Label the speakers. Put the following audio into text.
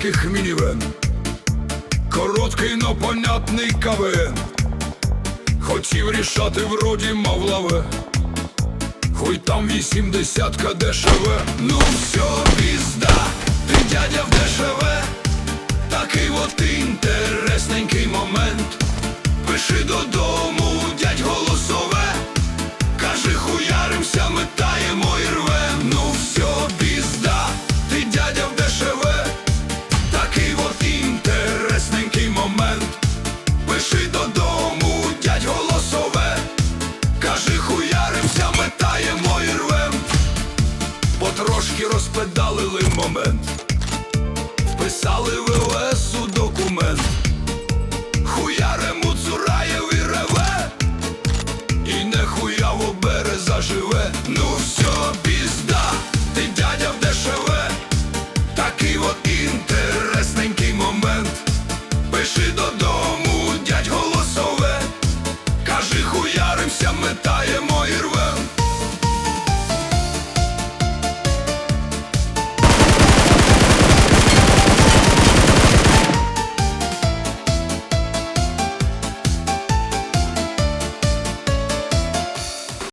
Speaker 1: громадських мінівен. Короткий, но понятний КВН. Хотів рішати вроді мав лаве. Хуй там вісімдесятка дешеве. Ну все, пізда, ти дядя в дешеве. Такий от інтересненький момент. Пиши додому, дядь голосове. Каже, хуяримся, метаємо Пиши додому, дядь голосове. кажи хуяримся, метаємо і рвем. Потрошки розпедалили момент. Вписали в ЛС у документ.